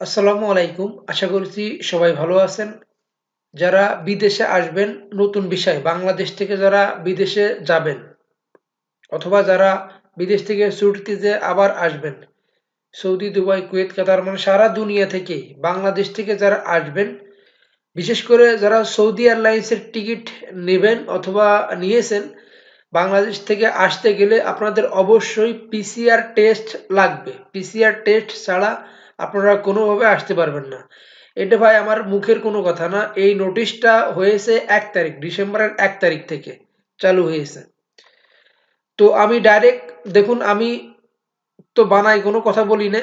আসসালামু আলাইকুম। আশা করছি সবাই ভালো আছেন। যারা বিদেশে আসবেন, নতুন বিষয়, বাংলাদেশ থেকে যারা বিদেশে যাবেন অথবা যারা বিদেশ থেকে ছুটিতে আবার আসবেন, সৌদি, দুবাই, কুয়েত, কাতার মানে সারা দুনিয়া থেকে বাংলাদেশ থেকে যারা আসবেন, বিশেষ করে যারা সৌদি এয়ারলাইন্সের টিকিট নেবেন অথবা নিয়েছেন, বাংলাদেশ থেকে আসতে গেলে আপনাদের অবশ্যই পিসিআর টেস্ট লাগবে। পিসিআর টেস্ট ছাড়া আপনারা কোনোভাবে আসতে পারবেন না। এটা ভাই আমার মুখের কোনো কথা না। এই নোটিশটা হয়েছে এক তারিখ, ডিসেম্বরের এক তারিখ থেকে চালু হয়েছে। তো আমি ডাইরেক্ট দেখুন আমি তো বানাই, কোনো কথা বলি না।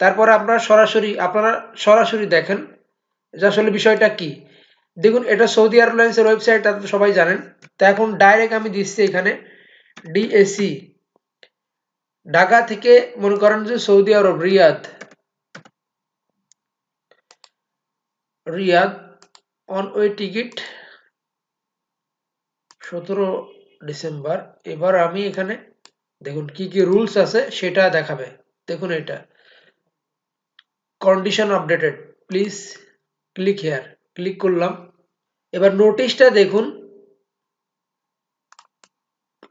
তারপরে আপনারা সরাসরি আপনারা সরাসরি দেখেন যে আসলে বিষয়টা কি। দেখুন, এটা সৌদি এয়ারলাইন্সের ওয়েবসাইট আপনারা সবাই জানেন। তো এখন ডাইরেক্ট আমি দিচ্ছি এখানে ডিএসি ঢাকা থেকে মনে করেন যে Saudi Arab, Riyadh. Riyadh on way ticket সতেরো ডিসেম্বর। এবার আমি এখানে দেখুন কি কি রুলস আছে সেটা দেখাবে। দেখুন এটা। Condition updated please click here click করলাম। এবার নোটিশটা দেখুন।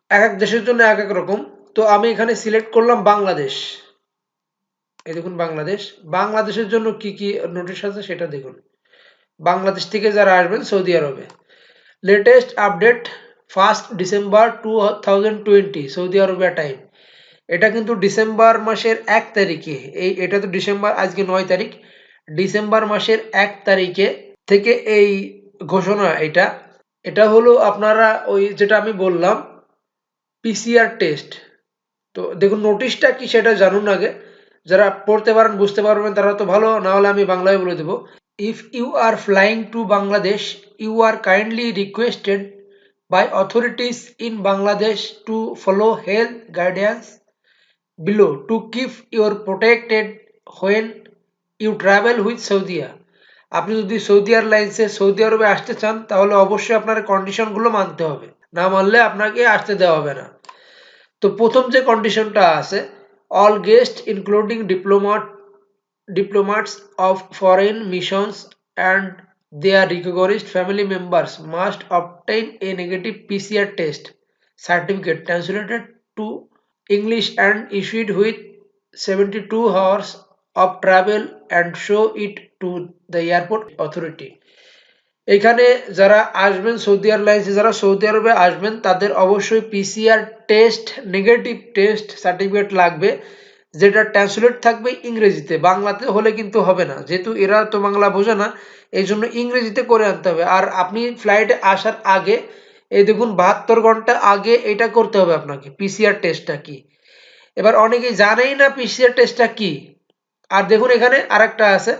এক এক দেশের জন্য এক এক রকম। তো আমি এখানে সিলেক্ট করলাম বাংলাদেশ। এই দেখুন বাংলাদেশ। বাংলাদেশের জন্য কি কি নোটিশ আছে সেটা দেখুন। বাংলাদেশ থেকে যারা আসবেন সৌদি আরবে। Latest update first December two thousand twenty Saudi Arabia time এটা কিন্তু ডিসেম্বর মাসের এক তারিখে। এই, এটা তো ডিসেম্বর আজকে নয় তারিখ। ডিসেম্বর মাসের এক তারিখে থেকে এই ঘোষণা এটা। এটা হলো আপনারা ওই যেটা আমি বললাম পিসিআর টেস্ট তো দেখুন নোটিশটা কি সেটা জানুন আগে। যারা পড়তে পারেন, বুঝতে পারবেন, তারা তো ভালো না হলে আমি বাংলায় বলে দেবো। If you are flying to Bangladesh you are kindly requested by authorities in Bangladesh to follow health guidance below to keep your protected when you travel with Saudi আপনি যদি সৌদি এয়ারলাইন্সে সৌদি আরবে আসতে চান, তাহলে অবশ্যই আপনার কন্ডিশনগুলো মানতে হবে। না মানলে আপনাকে আসতে দেওয়া হবে না। তো প্রথম যে কন্ডিশনটা আছে all guest including diplomat diplomats of foreign missions and their recognized family members must obtain a negative PCR test certificate translated to English and issued with 72 hours of travel and show it to the airport authority এখানে যারা আসবেন Saudi এয়ারলাইন্সে যারা Saudi আরবে আসবেন তাদের অবশ্যই PCR test negative test certificate লাগবে যেটা ট্রান্সলেট থাকবে ইংরেজিতে, বাংলাতে হলে কিন্তু হবে না। যেহেতু এরা তো বাংলা বোঝে না, এই জন্য ইংরেজিতে করে আনতে হবে। আর আপনি ফ্লাইটে আসার আগে, এই দেখুন, বাহাত্তর ঘণ্টা আগে এটা করতে হবে আপনাকে পিসিআর টেস্টটা কি? এবার অনেকেই জানেই না পিসিআর টেস্টটা কি? আর দেখুন এখানে আরেকটা আছে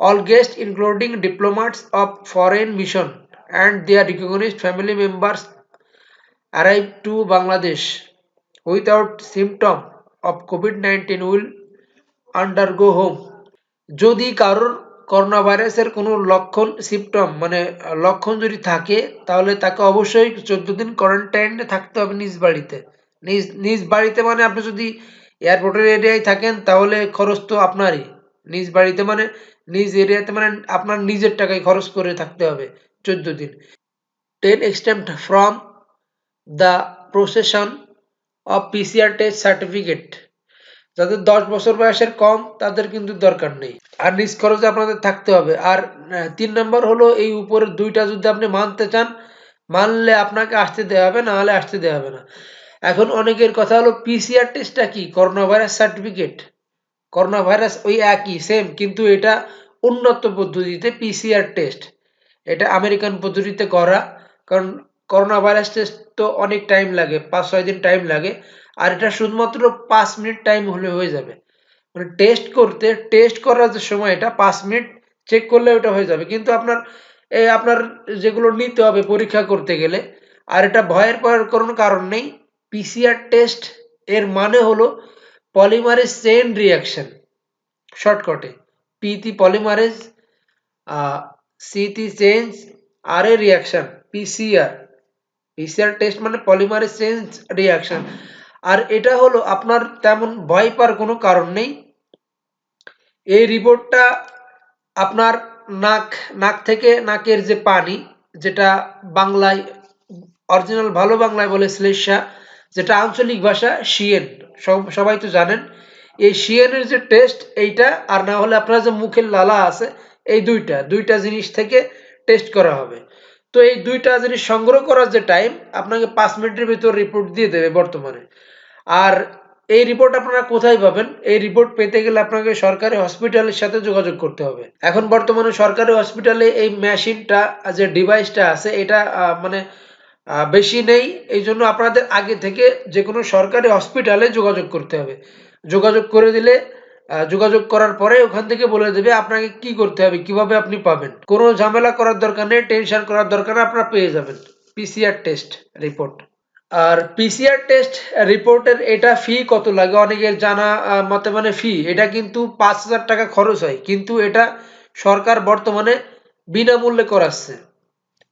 all guest including diplomats of foreign mission and their recognised family members arrive to Bangladesh without symptom COVID nineteen will undergo home যদি কারোর করোনা ভাইরাসের কোনো লক্ষণ সিমটম মানে লক্ষণ যদি থাকে, তাহলে তাকে অবশ্যই চোদ্দ দিন কোয়ারেন্টাইনে থাকতে হবে নিজ বাড়িতে। নিজ নিজ বাড়িতে মানে আপনি যদি এয়ারপোর্টের এরিয়ায় থাকেন, তাহলে খরচ তো আপনারই। নিজ বাড়িতে মানে নিজ এরিয়াতে মানে আপনার নিজের টাকায় খরচ করে থাকতে হবে চোদ্দ দিন। Ten exempt from the procession of PCR test certificate যাদের দশ বছর বয়সের কম, তাদের কিন্তু দরকার নেই। আর নিজ খরচে আপনাদের থাকতে হবে। আর তিন নম্বর হলো এই উপরের দুইটা যদি আপনি মানতে চান, মানলে আপনাকে আসতে দেওয়া হবে, না হলে আসতে দেওয়া হবে না। এখন অনেকের কথা হলো পিসিআর টেস্টটা কি corona virus certificate corona virus ওই একই সেম কিন্তু এটা উন্নত পদ্ধতিতে পিসিআর টেস্ট এটা আমেরিকান পদ্ধতিতে করা। কারণ করোনা ভাইরাস টেস্ট তো অনেক টাইম লাগে, পাঁচ, ছয় দিন টাইম লাগে, আর এটা শুধুমাত্র পাঁচ মিনিট টাইম হলে হয়ে যাবে। মানে টেস্ট করতে টেস্ট করার যে সময় এটা পাঁচ মিনিট চেক করলে ওটা হয়ে যাবে। কিন্তু আপনার এই আপনার যেগুলো নিতে হবে পরীক্ষা করতে গেলে, আর এটা ভয়ের পর কোনো কারণ নেই পিসিআর টেস্ট এর মানে হলো পলিমারেজ চেইন রিয়াকশন শর্টকাটে পিতি পলিমারেজ সিতি চেঞ্জ আর এ রিয়াকশন পিসিআর পিসিআর টেস্ট মানে পলিমারেজ চেঞ্জ রিয়াকশন আর এটা হলো আপনার তেমন ভয় পাওয়ার কোনো কারণ নেই। এই রিপোর্টটা আপনার নাক নাক থেকে নাকের যে পানি, যেটা বাংলায়, অরিজিনাল ভালো বাংলায় বলে শ্লেষা, যেটা আঞ্চলিক ভাষা শিয়েন সব- সবাই তো জানেন। এই শিয়েনের যে টেস্ট এইটা আর না হলে আপনার যে মুখের লালা আছে, এই দুইটা দুইটা জিনিস থেকে টেস্ট করা হবে। তো এই দুইটা জিনিস সংগ্রহ করার যে টাইম আপনাকে পাঁচ মিনিটের ভিতর রিপোর্ট দিয়ে দেবে বর্তমানে। আর এই রিপোর্ট আপনারা কোথায় পাবেন? এই রিপোর্ট পেতে গেলে আপনাকে সরকারি হসপিটালের সাথে যোগাযোগ করতে হবে। এখন বর্তমানে সরকারি হসপিটালে এই মেশিনটা যে ডিভাইসটা আছে, এটা মানে বেশি নেই। এই জন্য আপনাদের আগে থেকে যে কোনো সরকারি হসপিটালে যোগাযোগ করতে হবে। যোগাযোগ করে দিলে যোগাযোগ করার পরে ওখান থেকে বলে দেবে আপনাকে কি করতে হবে, কীভাবে আপনি পাবেন। কোনো ঝামেলা করার দরকার নেই টেনশন করার দরকার নেই, আপনারা পেয়ে যাবেন। পিসিআর টেস্ট রিপোর্ট আর পিসিআর টেস্ট রিপোর্টের এটা ফি কত লাগে? অনেকের জানা মতে মানে ফি এটা কিন্তু পাঁচ হাজার টাকা খরচ হয়। কিন্তু এটা সরকার বর্তমানে বিনামূল্যে করাচ্ছে।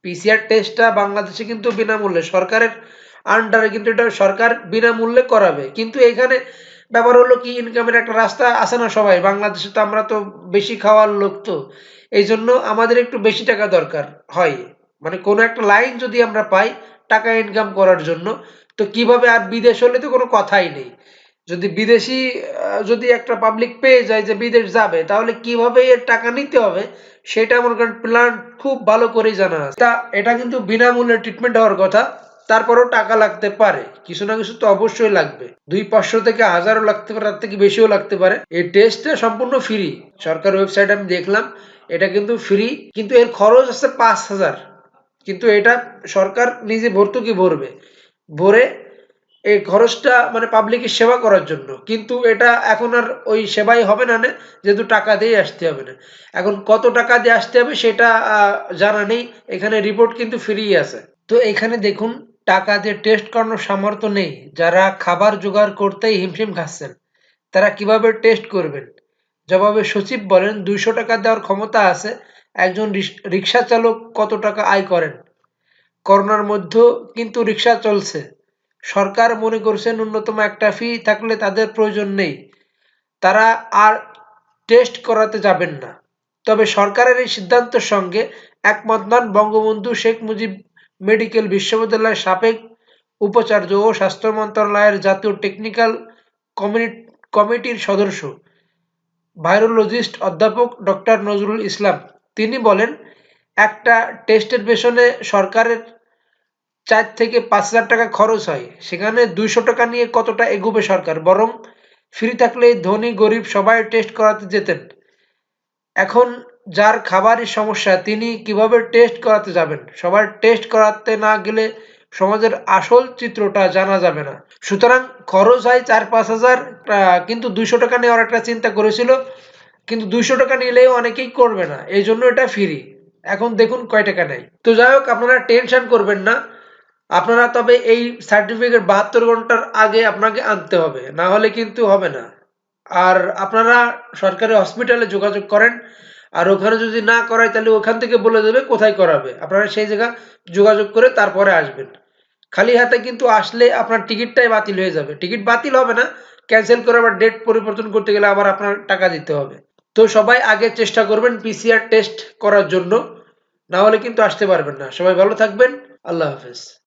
পিসিআর টেস্টটা বাংলাদেশে কিন্তু বিনামূল্যে। সরকারের আন্ডারে কিন্তু এটা সরকার বিনামূল্যে করাবে। কিন্তু এখানে ব্যাপার হলো কি ইনকামের একটা রাস্তা আছে না সবাই। বাংলাদেশে তো আমরা তো বেশি খাওয়ার লোক তো। এই জন্য আমাদের একটু বেশি টাকা দরকার, হয়। মানে কোনো একটা লাইন যদি আমরা পাই টাকা ইনকাম করার জন্য, তো কীভাবে আর বিদেশ হলে তো কোনো কথাই নেই। যদি বিদেশি যদি একটা পাবলিক পেয়ে যায় যে বিদেশ যাবে, তাহলে কীভাবে এর টাকা নিতে হবে, সেটা মনে করেন প্ল্যান খুব ভালো করেই জানা আছে। তা এটা কিন্তু বিনামূল্যে ট্রিটমেন্ট হওয়ার কথা। তারপরেও টাকা লাগতে পারে। কিছু না কিছু তো অবশ্যই লাগবে। দুই পাঁচশো থেকে হাজারও লাগতে পারে, তার থেকে বেশিও লাগতে পারে। এই টেস্টটা সম্পূর্ণ ফ্রি সরকার ওয়েবসাইট আমি দেখলাম, এটা কিন্তু ফ্রি কিন্তু এর খরচ আছে পাঁচ হাজার। কিন্তু এটা সরকার নিজে ভর্তুকি ভরবে। ভরে এই খরচটা মানে পাবলিকের সেবা করার জন্য। কিন্তু এটা এখন আর ওই সেবাই হবে না যেহেতু টাকা দিয়ে আসতে হবে না। এখন কত টাকা দিয়ে আসতে হবে সেটা জানা নেই। এখানে রিপোর্ট কিন্তু ফ্রি আছে। তো এখানে দেখুন টাকা দিয়ে টেস্ট করানোর সামর্থ্য নেই। যারা খাবার জোগাড় করতেই হিমশিম খাচ্ছেন, তারা কীভাবে টেস্ট করবেন? জবাবে সচিব বলেন, দুইশো টাকা দেওয়ার ক্ষমতা আছে, একজন রিক্সা চালক কত টাকা আয় করেন? করোনার মধ্যেও কিন্তু রিক্সা চলছে। সরকার মনে করছে ন্যূনতম একটা ফি থাকলে তাদের প্রয়োজন নেই। তারা আর টেস্ট করাতে যাবেন না। তবে সরকারের এই সিদ্ধান্তের সঙ্গে একমত নন বঙ্গবন্ধু শেখ মুজিব মেডিকেল বিশ্ববিদ্যালয়ের সাবেক উপাচার্য ও স্বাস্থ্য মন্ত্রণালয়ের জাতীয় টেকনিক্যাল কমিটি, কমিটির সদস্য। ভাইরোলজিস্ট অধ্যাপক ডক্টর নজরুল ইসলাম। তিনি বলেন, একটা টেস্টের পেছনে সরকারের চার থেকে পাঁচ হাজার টাকা খরচ হয়। সেখানে দুইশো টাকা নিয়ে কতটা এগোবে সরকার? বরং ফ্রি থাকলে ধনী গরিব সবাই টেস্ট করাতে যেতেন। এখন যার খাবারের সমস্যা, তিনি কীভাবে টেস্ট করাতে যাবেন? সবার টেস্ট করাতে না গেলে সমাজের আসল চিত্রটা জানা যাবে না। সুতরাং খরচ হয় চার পাঁচ হাজার কিন্তু দুইশো টাকা নেওয়ার একটা চিন্তা করেছিল, কিন্তু দুইশো টাকা নিলেও অনেকেই করবে না। এই জন্য এটা ফ্রি এখন দেখুন কয় টাকা নেয়। তো যাই হোক, আপনারা টেনশন করবেন না। আপনারা তবে এই সার্টিফিকেট বাহাত্তর ঘণ্টার আগে আপনাকে আনতে হবে, না হলে কিন্তু হবে না। আর আপনারা সরকারি হসপিটালে যোগাযোগ করেন। আর ওখানে যদি না করায় তাহলে ওখান থেকে বলে দেবে কোথায় করাবে। আপনারা সেই জায়গা যোগাযোগ করে তারপরে আসবেন। খালি হাতে কিন্তু আসলে আপনার টিকিটটাই বাতিল হয়ে যাবে। টিকিট বাতিল হবে না, ক্যান্সেল করে আবার ডেট পরিবর্তন করতে গেলে আবার আপনার টাকা দিতে হবে। তো সবাই আগে চেষ্টা করবেন পিসিআর টেস্ট করার জন্য, না হলে কিন্তু আসতে পারবেন না। সবাই ভালো থাকবেন, আল্লাহ হাফেজ।